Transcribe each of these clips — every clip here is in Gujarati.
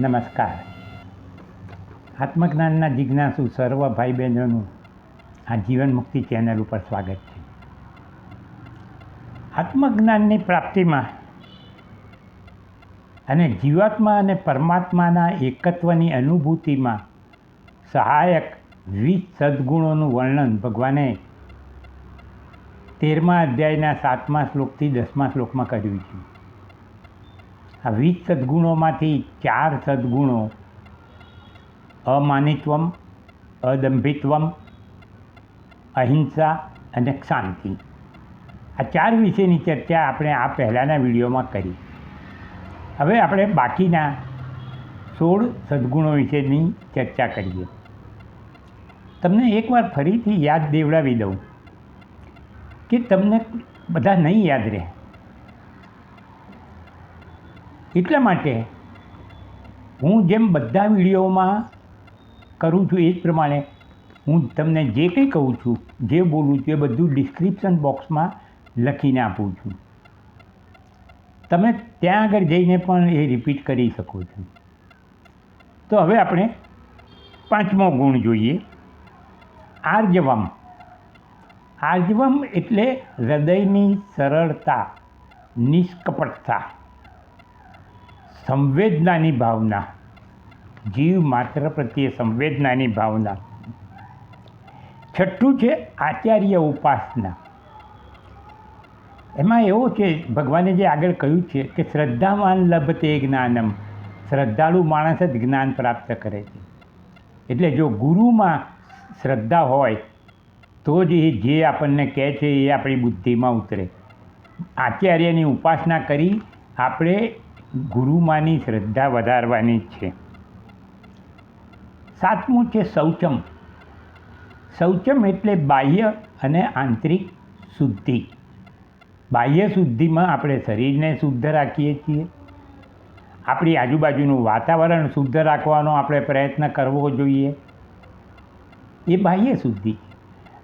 નમસ્કાર. આત્મજ્ઞાનના જિજ્ઞાસુ સર્વ ભાઈ બહેનોનું આ જીવન મુક્તિ ચેનલ ઉપર સ્વાગત છે. આત્મજ્ઞાનની પ્રાપ્તિમાં અને જીવાત્મા અને પરમાત્માના એકત્વની અનુભૂતિમાં સહાયક વીસ સદ્ગુણોનું વર્ણન ભગવાને તેરમા અધ્યાયના સાતમા શ્લોકથી દસમા શ્લોકમાં કર્યું છે. આ વીસ સદ્ગુણોમાંથી ચાર સદ્ગુણો અમાનિત્વમ, અદંભિત્વમ, અહિંસા અને શાંતિ. આ ચાર વિશેની ચર્ચા આપણે આ પહેલાંના વિડીયોમાં કરી. હવે આપણે બાકીના સોળ સદ્ગુણો વિશેની ચર્ચા કરીએ. તમને એકવાર ફરીથી યાદ દેવડાવી દઉં કે તમને બધા નહીં યાદ રહે. એટલા માટે હું જેમ બધા વિડીયોમાં કરું છું એ જ પ્રમાણે હું તમને જે કંઈ કહું છું, જે બોલું છું એ બધું ડિસ્ક્રિપ્શન બોક્સમાં લખીને આપું છું. તમે ત્યાં આગળ જઈને પણ એ રિપીટ કરી શકો છો. તો હવે આપણે પાંચમો ગુણ જોઈએ. આર્જવમ. આર્જવમ એટલે હૃદયની સરળતા, નિષ્કપટતા. સંવેદનાની ભાવના. જીવ માત્ર પ્રત્યે સંવેદનાની ભાવના. છઠ્ઠું છે આચાર્ય ઉપાસના. એમાં એવો છે, ભગવાને જે આગળ કહ્યું છે કે શ્રદ્ધાવાન લભતે જ્ઞાનમ. શ્રદ્ધાળુ માણસ જ જ્ઞાન પ્રાપ્ત કરે છે. એટલે જો ગુરુમાં શ્રદ્ધા હોય, તો જ એ જે આપણને કહે છે એ આપણી બુદ્ધિમાં ઉતરે. આચાર્યની ઉપાસના કરી આપણે ગુરુમાંની શ્રદ્ધા વધારવાની જ છે. સાતમું છે શૌચમ. શૌચમ એટલે બાહ્ય અને આંતરિક શુદ્ધિ. બાહ્ય શુદ્ધિમાં આપણે શરીરને શુદ્ધ રાખીએ છીએ. આપણી આજુબાજુનું વાતાવરણ શુદ્ધ રાખવાનો આપણે પ્રયત્ન કરવો જોઈએ. એ બાહ્ય શુદ્ધિ.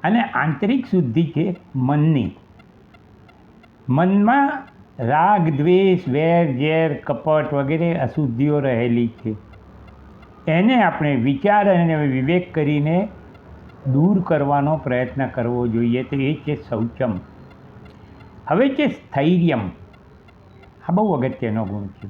અને આંતરિક શુદ્ધિ છે મનની. મનમાં રાગ, દ્વેષ, વેર, ઝેર, કપટ વગેરે અશુદ્ધિઓ રહેલી છે. એને આપણે વિચાર અને વિવેક કરીને દૂર કરવાનો પ્રયત્ન કરવો જોઈએ. તો એ છે શૌચમ. હવે છે સ્થૈર્યમ. આ બહુ અગત્યનો ગુણ છે.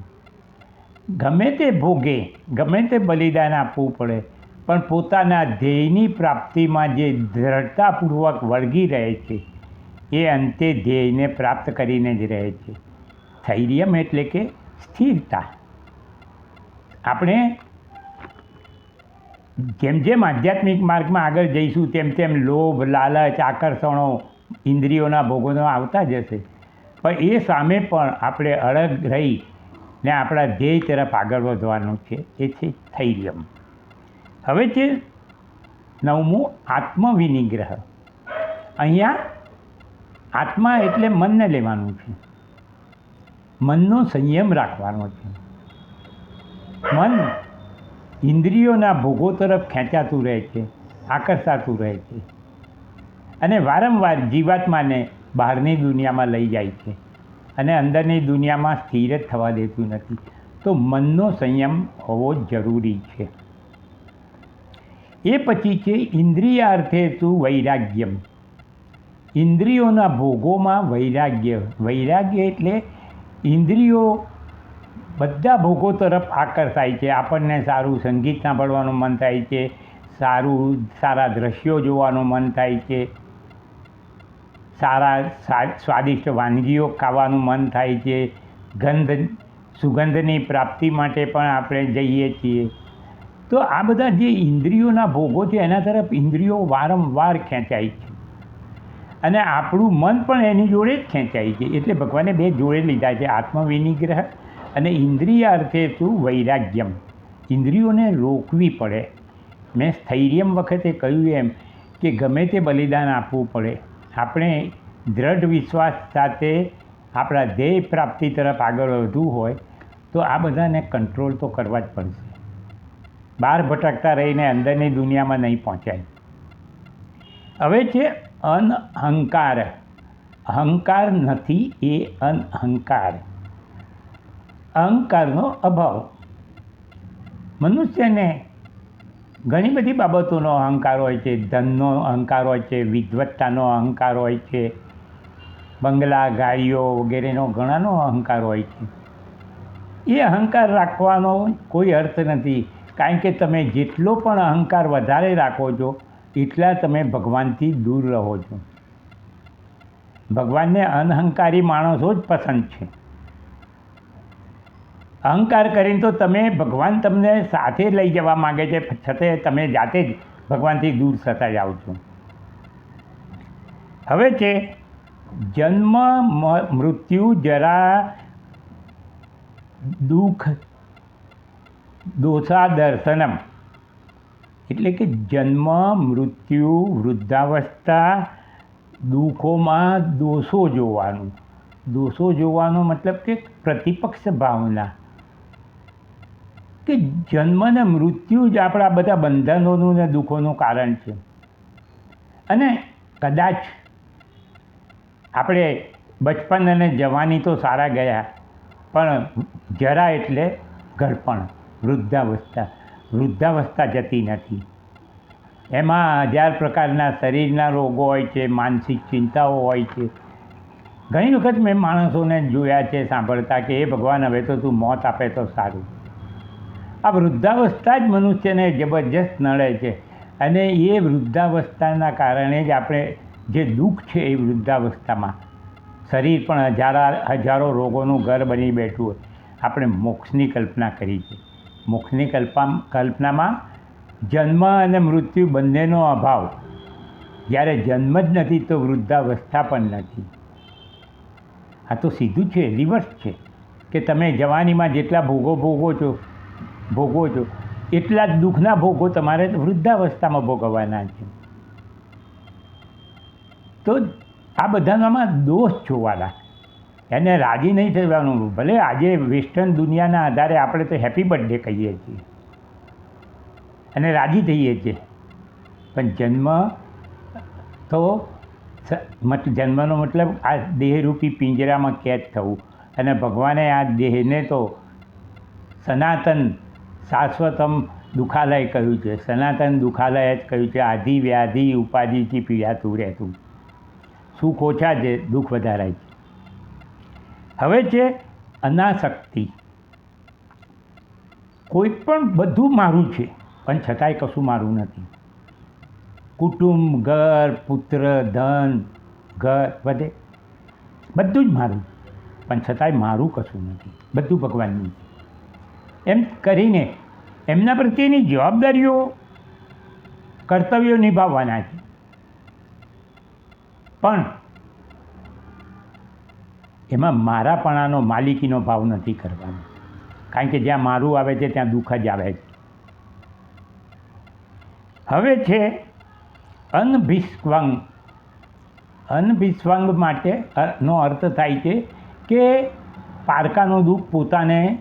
ગમે તે ભોગે, ગમે તે બલિદાન આપવું પડે, પણ પોતાના ધ્યેયની પ્રાપ્તિમાં જે દ્રઢતાપૂર્વક વળગી રહે છે એ અંતે ધ્યેયને પ્રાપ્ત કરીને જ રહે છે. સ્થૈર્યમ એટલે કે સ્થિરતા. આપણે જેમ જેમ આધ્યાત્મિક માર્ગમાં આગળ જઈશું, તેમ તેમ લોભ, લાલચ, આકર્ષણો, ઇન્દ્રિયોના ભોગોનો આવતા જશે. પણ એ સામે પણ આપણે અડગ રહી ને આપણા ધ્યેય તરફ આગળ વધવાનું છે. એ છે સ્થૈર્યમ હવે છે નવમું આત્મવિનિગ્રહ. અહીંયા આત્મા એટલે મનને લેવાનું છે. મનનો સંયમ રાખવાનો છે. મન ઇન્દ્રિયોના ભોગો તરફ ખેંચાતું રહે છે, આકર્ષાતું રહે છે અને વારંવાર જીવાત્માને બહારની દુનિયામાં લઈ જાય છે અને અંદરની દુનિયામાં સ્થિર જ થવા દેતું નથી. તો મનનો સંયમ હોવો જરૂરી છે. એ પછી છે ઇન્દ્રિયાર્થે તું વૈરાગ્યમ. ઇન્દ્રિયોના ભોગોમાં વૈરાગ્ય. વૈરાગ્ય એટલે ઇન્દ્રિયો બધા ભોગો તરફ આકર્ષાય છે. આપણને સારું સંગીત સાંભળવાનું મન થાય છે. સારું, સારા દ્રશ્યો જોવાનું મન થાય છે. સારા સ્વાદિષ્ટ વાનગીઓ ખાવાનું મન થાય છે. ગંધ, સુગંધની પ્રાપ્તિ માટે પણ આપણે જઈએ છીએ. તો આ બધા જે ઇન્દ્રિયોના ભોગો છે, એના તરફ ઇન્દ્રિયો વારંવાર ખેંચાય છે. અને આપણું મન પણ એની જોડે જ ખેંચાય છે. એટલે ભગવાને બે જોડે લીધા છે, આત્મવિનિગ્રહ અને ઇન્દ્રિય અર્થે શું વૈરાગ્યમ. ઇન્દ્રિયોને રોકવી પડે. મેં સ્થૈર્યમ વખતે કહ્યું એમ કે ગમે તે બલિદાન આપવું પડે. આપણે દૃઢ વિશ્વાસ સાથે આપણા ધ્યેય પ્રાપ્તિ તરફ આગળ વધવું હોય તો આ બધાને કંટ્રોલ તો કરવા જ પડશે. બહાર ભટકતા રહીને અંદરની દુનિયામાં નહીં પહોંચાય. હવે છે અનહંકાર. અહંકાર નથી એ અનહંકાર. અહંકારનો અભાવ. મનુષ્યને ઘણી બધી બાબતોનો અહંકાર હોય છે, ધનનો અહંકાર હોય છે વિદવત્તાનો અહંકાર હોય છે, બંગલા, ગાડીઓ વગેરેનો ઘણાનો અહંકાર હોય છે. એ અહંકાર રાખવાનો કોઈ અર્થ નથી. કારણ કે તમે જેટલો પણ અહંકાર વધારે રાખો છો એટલા તમે ભગવાનથી દૂર રહો છો. ભગવાનને અનહંકારી માણસો જ પસંદ છે. અહંકાર કરીને તો તમે ભગવાન તમને સાથે લઈ જવા માગે છે, છતાં તમે જાતે જ ભગવાનથી દૂર થતા જાઓ છો. હવે છે, જન્મ મૃત્યુ જરા દુઃખ દોષા દર્શનમ એટલે કે જન્મ, મૃત્યુ, વૃદ્ધાવસ્થા, દુઃખોમાં દોષો જોવાનું. દોષો જોવાનો મતલબ કે પ્રતિપક્ષ ભાવના. કે જન્મ ને મૃત્યુ જ આપણા બધા બંધનોનું ને દુઃખોનું કારણ છે. અને કદાચ આપણે બચપન અને જવાની તો સારા ગયા, પણ જરા એટલે ઘડપણ વૃદ્ધાવસ્થા. વૃદ્ધાવસ્થા જતી નથી. એમાં હજાર પ્રકારના શરીરના રોગો હોય છે, માનસિક ચિંતાઓ હોય છે. ઘણી વખત મેં માણસોને જોયા છે, સાંભળતા કે એ ભગવાન, હવે તો તું મોત આપે તો સારું. આ વૃદ્ધાવસ્થા જ મનુષ્યને જબરજસ્ત નડે છે અને એ વૃદ્ધાવસ્થાના કારણે જ આપણે જે દુઃખ છે એ વૃદ્ધાવસ્થામાં, શરીર પણ હજારા, હજારો રોગોનું ઘર બની બેઠું હોય. આપણે મોક્ષની કલ્પના કરી છે. મોક્ષની કલ્પા, કલ્પનામાં જન્મ અને મૃત્યુ બંનેનો અભાવ. જ્યારે જન્મ જ નથી તો વૃદ્ધાવસ્થા પણ નથી. આ તો સીધું છે, રિવર્સ છે, કે તમે જવાનીમાં જેટલા ભોગો ભોગો છો, ભોગવો છો, એટલા જ દુઃખના ભોગો તમારે વૃદ્ધાવસ્થામાં ભોગવવાના છે. તો આ બધાનામાં દોષ જોવાના. એને રાજી નહીં થવાનું. ભલે આજે વેસ્ટર્ન દુનિયાના આધારે આપણે તો હેપી બર્થડે કહીએ છીએ. અને રાજી થઈએ છીએ. પણ જન્મ તો જન્મનો મતલબ આ દેહરૂપી પિંજરામાં કેદ થવું. અને ભગવાને આ દેહને તો સનાતન શાશ્વતમ દુઃખાલય કહ્યું છે. સનાતન દુઃખાલય જ કહ્યું છે. આધિ વ્યાધિ ઉપાધિથી પીડાતું રહેતું. સુખ ઓછા છે દુઃખ વધારાય છે. હવે છે અનાસક્તિ કોઈ પણ બધું મારું છે, પણ છતાંય કશું મારું નથી. કુટુંબ, ઘર, પુત્ર, ધન, ઘર, બધે, બધું જ મારું. પણ છતાંય મારું કશું નથી. બધું ભગવાનનું એમ કરીને એમના પ્રત્યેની જવાબદારીઓ, કર્તવ્યો નિભાવવાના છે. પણ એમાં મારાપણાનો માલિકીનો ભાવ નથી કરવાનો. કારણ કે જ્યાં મારું આવે છે, ત્યાં દુઃખ જ આવે છે. હવે છે અનભિસ્વંગ અનભિસ્વંગ માટે નો અર્થ થાય છે કે પારકાનું દુઃખ પોતાને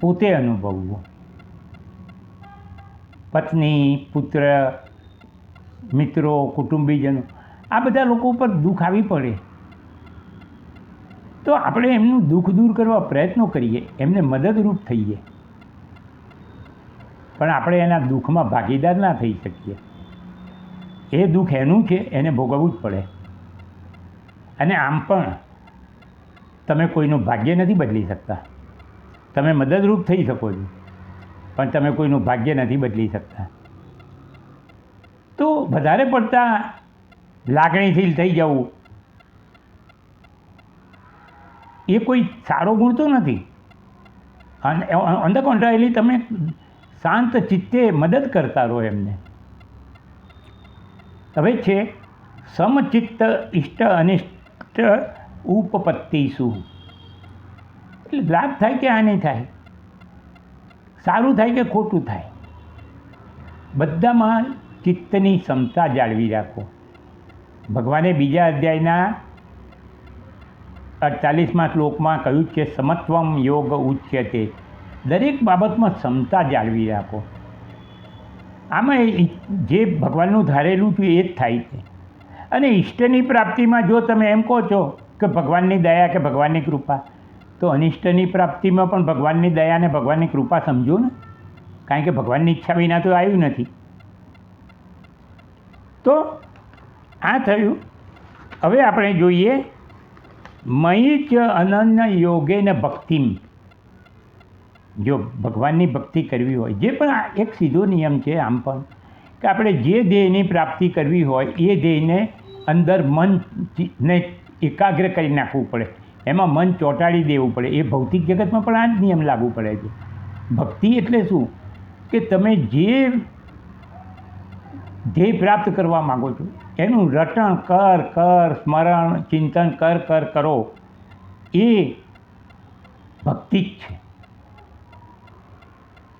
પોતે અનુભવવું. પત્ની, પુત્ર, મિત્રો, કુટુંબીજનો, આ બધા લોકો ઉપર દુઃખ આવી પડે. તો આપણે એમનું દુઃખ દૂર કરવા પ્રયત્નો કરીએ, એમને મદદરૂપ થઈએ. પણ આપણે એના દુઃખમાં ભાગીદાર ના થઈ શકીએ. એ દુઃખ એનું છે એને ભોગવવું જ પડે. અને આમ પણ તમે કોઈનું ભાગ્ય નથી બદલી શકતા. તમે મદદરૂપ થઈ શકો છો, પણ તમે કોઈનું ભાગ્ય નથી બદલી શકતા. તો વધારે પડતા લાગણીશીલ થઈ જવું એ કોઈ સારો ગુણ તો નથી. અને ઓન ધ કોન્ટ્રાયલી તમે શાંત ચિત્તે મદદ કરતા રહો એમને. હવે છે, સમચિત્ત ઇષ્ટ અનિષ્ટ શું? એટલે લાભ થાય કે હાનિ થાય? સારું થાય કે ખોટું થાય? બધામાં ચિત્તની ક્ષમતા જાળવી રાખો. ભગવાને બીજા અધ્યાયના અડતાલીસમાં શ્લોકમાં કહ્યું છે, સમત્વમ યોગ ઉચ્યતે. દરેક બાબતમાં ક્ષમતા જાળવી રાખો. આમાં જે ભગવાનનું ધારેલું છે, એ જ થાય છે. અને ઈષ્ટની પ્રાપ્તિમાં જો તમે એમ કહો છો કે ભગવાનની દયા કે ભગવાનની કૃપા, તો અનિષ્ટની પ્રાપ્તિમાં પણ ભગવાનની દયા અને ભગવાનની કૃપા સમજો ને. કારણ કે ભગવાનની ઈચ્છા વિના તો આવ્યું નથી. તો આ થયું. હવે આપણે જોઈએ મયી ચ અનન્ય યોગે ને ભક્તિમ. જો ભગવાનની ભક્તિ કરવી હોય, જે પણ એક સીધો નિયમ છે આમ પણ, કે આપણે જે ધ્યેયની પ્રાપ્તિ કરવી હોય, એ ધ્યેયને અંદર મનને એકાગ્ર કરી નાખવું પડે. એમાં મન ચોંટાડી દેવું પડે. એ ભૌતિક જગતમાં પણ આ જ નિયમ લાગુ પડે છે. ભક્તિ એટલે શું? કે તમે જે ધ્યેય પ્રાપ્ત કરવા માગો છો. એનું રટણ કર કર, સ્મરણ, ચિંતન કર કર, કરો. એ ભક્તિ જ છે.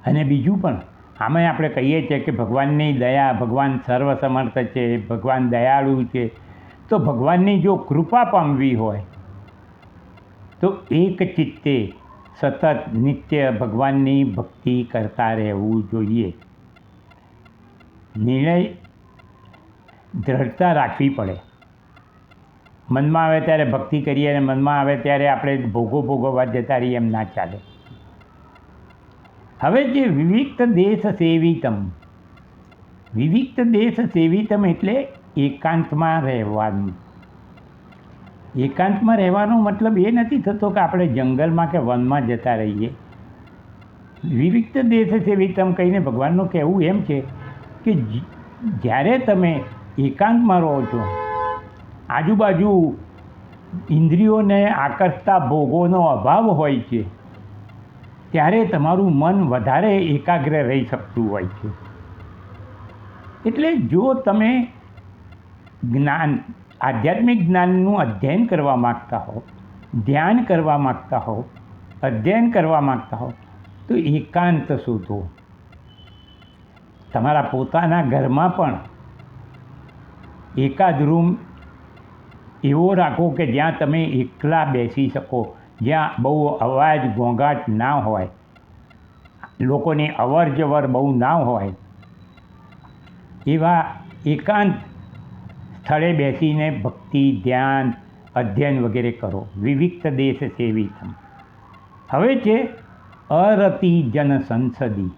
અને બીજું પણ આમાં આપણે કહીએ છીએ કે ભગવાનની દયા, ભગવાન સર્વસમર્થ છે, ભગવાન દયાળુ છે. તો ભગવાનની જો કૃપા પામવી હોય, તો એક ચિત્તે સતત નિત્ય ભગવાનની ભક્તિ કરતા રહેવું જોઈએ. નિર્ણય દ્રઢતા રાખવી પડે. મનમાં આવે ત્યારે ભક્તિ કરીએ અને મનમાં આવે ત્યારે આપણે ભોગો ભોગવવા જતા રહીએ એમ ના ચાલે. હવે જે વિવિક્ત દેશ સેવિતમ, વિવિક્ત દેશ સેવિતમ એટલે એકાંતમાં રહેવાનું. એકાંતમાં રહેવાનો મતલબ એ નથી થતો કે આપણે જંગલમાં કે વનમાં જતા રહીએ. વિવિક્ત દેશ સેવિતમ કહીને ભગવાનનું કહેવું એમ છે કે જ્યારે તમે એકાંતમાં રહો છો, આજુબાજુ ઇન્દ્રિયોને આકર્ષતા ભોગોનો અભાવ હોય છે, ત્યારે તમારું મન વધારે એકાગ્ર રહી શકતું હોય છે. એટલે જો તમે જ્ઞાન, આધ્યાત્મિક જ્ઞાનનું અધ્યયન કરવા માગતા હો, ધ્યાન કરવા માગતા હો, અધ્યયન કરવા માગતા હો, તો એકાંત શોધો. તમારા પોતાના ઘરમાં પણ એકાદ રૂમ એવો રાખો કે જ્યાં તમે એકલા બેસી શકો, જ્યાં બહુ અવાજ ઘોંઘાટ ના હોય, લોકોની અવર જવર બહુ ના હોય. એવા એકાંત સ્થળે બેસીને ભક્તિ, ધ્યાન, અધ્યયન વગેરે કરો. વિવિક્ત દેશ સેવી હવે છે અરતિ જન સંસદી.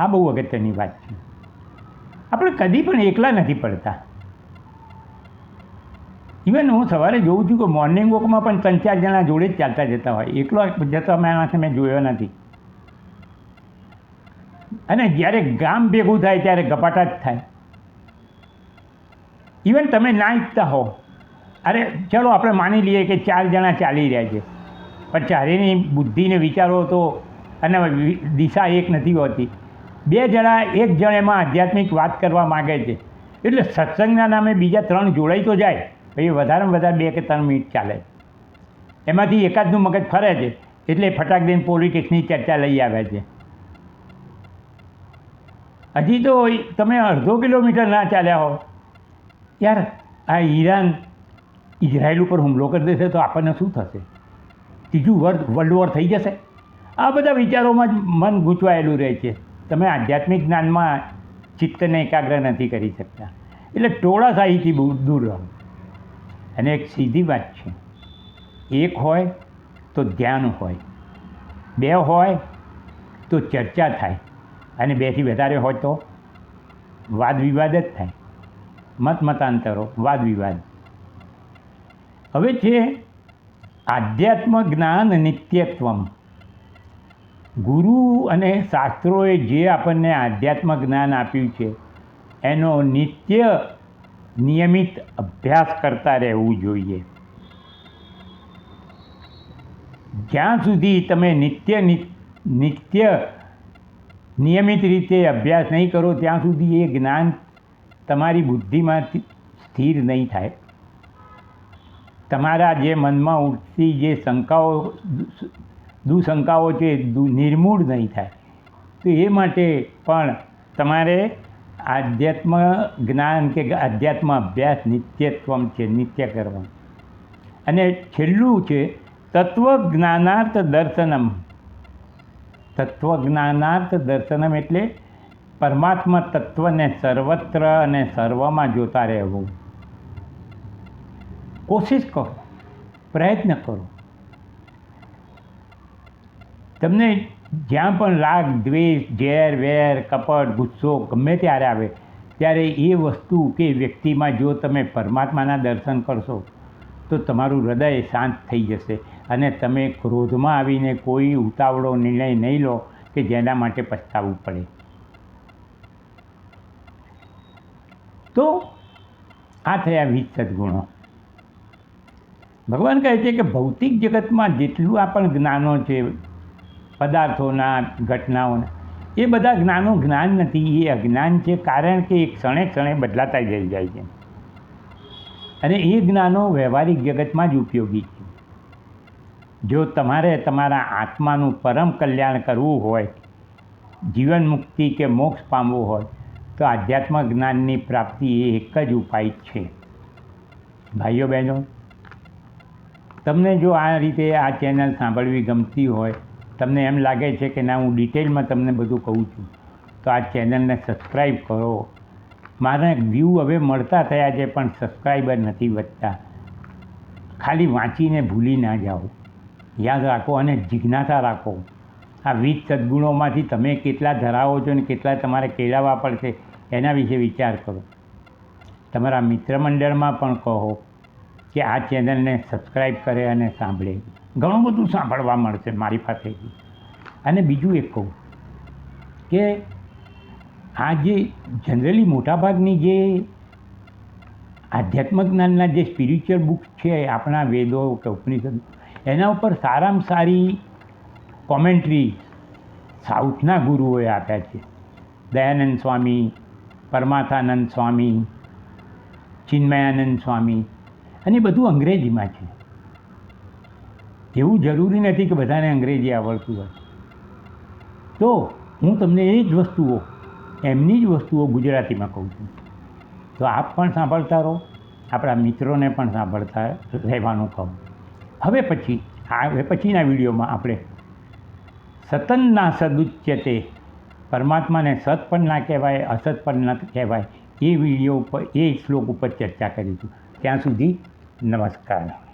આ બહુ અગત્યની વાત છે. આપણે કદી પણ એકલા નથી પડતા. ઇવન હું સવારે જોઉં છું કે મોર્નિંગ વોકમાં પણ ત્રણ ચાર જણા જોડે જ ચાલતા જતા હોય. એકલો જતો માણસને મેં જોયો નથી. અને જ્યારે ગામ ભેગું થાય ત્યારે ગપાટા જ થાય. ઇવન તમે ના ઈચ્છતા હો. અરે ચલો આપણે માની લઈએ કે ચાર જણા ચાલી રહ્યા છે. પણ ચારેની બુદ્ધિને વિચારો તો અને દિશા એક નથી હોતી. બે જણા, એક જણ એમાં આધ્યાત્મિક વાત કરવા માગે છે. એટલે સત્સંગના નામે બીજા ત્રણ જોડાઈ તો જાય પછી વધારેમાં વધારે બે કે ત્રણ મિનિટ ચાલે. એમાંથી એકાદનું મગજ ફરે છે, એટલે ફટાક દઈને પોલિટિક્સની ચર્ચા લઈ આવે છે. હજી તો તમે અડધો કિલોમીટર ના ચાલ્યા હો. યાર, આ ઈરાન ઇઝરાયલ ઉપર હુમલો કરી દેશે તો આપણને શું થશે? ત્રીજું વર્લ્ડ વોર થઈ જશે? આ બધા વિચારોમાં જ મન ગૂંચવાયેલું રહે છે. તમે આધ્યાત્મિક જ્ઞાનમાં ચિત્તને એકાગ્ર નથી કરી શકતા. એટલે ટોળા સાહીથી બહુ દૂર રહો. અને એક સીધી વાત છે. એક હોય તો ધ્યાન હોય. બે હોય તો ચર્ચા થાય. અને બેથી વધારે હોય તો વાદ વિવાદ જ થાય. મત મતાંતરો, વાદ વિવાદ. હવે છે આધ્યાત્મ જ્ઞાન નિત્યત્વમ. ગુરુ અને શાસ્ત્રોએ જે આપણને આધ્યાત્મ જ્ઞાન આપ્યું છે, એનો નિત્ય નિયમિત અભ્યાસ કરતા રહેવું જોઈએ. જ્યાં સુધી તમે નિત્ય નિત્ય નિયમિત રીતે અભ્યાસ નહીં કરો, ત્યાં સુધી એ જ્ઞાન તમારી બુદ્ધિમાં સ્થિર નહીં થાય. તમારા જે મનમાં ઉઠતી જે શંકાઓ દુશંકાઓ છે નિર્મૂળ નહીં થાય. તો એ માટે પણ તમારે આધ્યાત્મ જ્ઞાન કે આધ્યાત્મ અભ્યાસ નિત્યત્વમ છે, નિત્ય કરવાનું અને છેલ્લું છે તત્વજ્ઞાનાર્થ દર્શનમ. તત્વજ્ઞાનાર્થ દર્શનમ એટલે પરમાત્મા તત્વને સર્વત્ર અને સર્વમાં જોતા રહેવું. કોશિશ કરો, પ્રયત્ન કરો. તમને જ્યાં પણ રાગ દ્વેષ, ઝેર, વેર, કપટ, ગુસ્સો ગમે ત્યારે આવે, ત્યારે એ વસ્તુ કે વ્યક્તિમાં જો તમે પરમાત્માના દર્શન કરશો, તો તમારું હૃદય શાંત થઈ જશે અને તમે ક્રોધમાં આવીને કોઈ ઉતાવળો નિર્ણય નહીં લો કે જેના માટે પછતાવવું પડે. તો આ થયા વીસ સદગુણો. ભગવાન કહે છે કે ભૌતિક જગતમાં જેટલું આ પણ જ્ઞાનો છે પદાર્થોના ઘટનાઓના. એ બધા જ્ઞાનો જ્ઞાન નથી, એ અજ્ઞાન છે, કારણ કે એ ક્ષણે ક્ષણે બદલાતા જઈ જાય છે. અને એ જ્ઞાનો વ્યવહારિક જગતમાં જ ઉપયોગી છે. જો તમારે તમારા આત્માનું પરમ કલ્યાણ કરવું હોય, જીવન મુક્તિ કે મોક્ષ પામવું હોય, તો આધ્યાત્મ જ્ઞાનની પ્રાપ્તિ એ એક જ ઉપાય છે. ભાઈઓ બહેનો, તમને જો આ રીતે આ ચેનલ સાંભળવી ગમતી હોય તમને એમ લાગે છે કે ના, હું ડિટેલમાં તમને બધું કહું છું. તો આ ચેનલને સબસ્ક્રાઈબ કરો. મારા વ્યૂ હવે મળતા થયા છે, પણ સબસ્ક્રાઈબર નથી વધતા. ખાલી વાંચીને ભૂલી ના જાઓ. યાદ રાખો અને જિજ્ઞાસા રાખો. આ વીસ સદગુણોમાંથી તમે કેટલા ધરાવો છો અને કેટલા તમારે કેળવવા પડશે, એના વિશે વિચાર કરો. તમારા મિત્રમંડળમાં પણ કહો. કે આ ચેનલને સબસ્ક્રાઈબ કરે અને સાંભળે. ઘણું બધું સાંભળવા મળશે મારી પાસેથી. અને બીજું એક કહું કે આ જે જનરલી મોટાભાગની જે આધ્યાત્મ જ્ઞાનના જે સ્પિરિચ્યુઅલ બુક્સ છે આપણા વેદો કે ઉપનિષદ, એના ઉપર સારામાં સારી કોમેન્ટ્રી સાઉથના ગુરુઓએ આપ્યા છે. દયાનંદ સ્વામી પરમાથાનંદ સ્વામી, ચિન્મયાનંદ સ્વામી અને બધું અંગ્રેજીમાં છે. એવું જરૂરી નથી કે બધાને અંગ્રેજી આવડતું હોય. તો હું તમને એ જ વસ્તુઓ, એમની જ વસ્તુઓ ગુજરાતીમાં કહું છું. તો આપ પણ સાંભળતા રહો, આપણા મિત્રોને પણ સાંભળતા રહેવાનું કહું. હવે પછી હવે પછીના વિડીયોમાં આપણે સતન ના સદુચ્યતે પરમાત્માને સત પણ ના કહેવાય, અસત પણ ના કહેવાય, એ વીડિયો ઉપર, એ શ્લોક ઉપર ચર્ચા કરીશું. ત્યાં સુધી નમસ્કાર.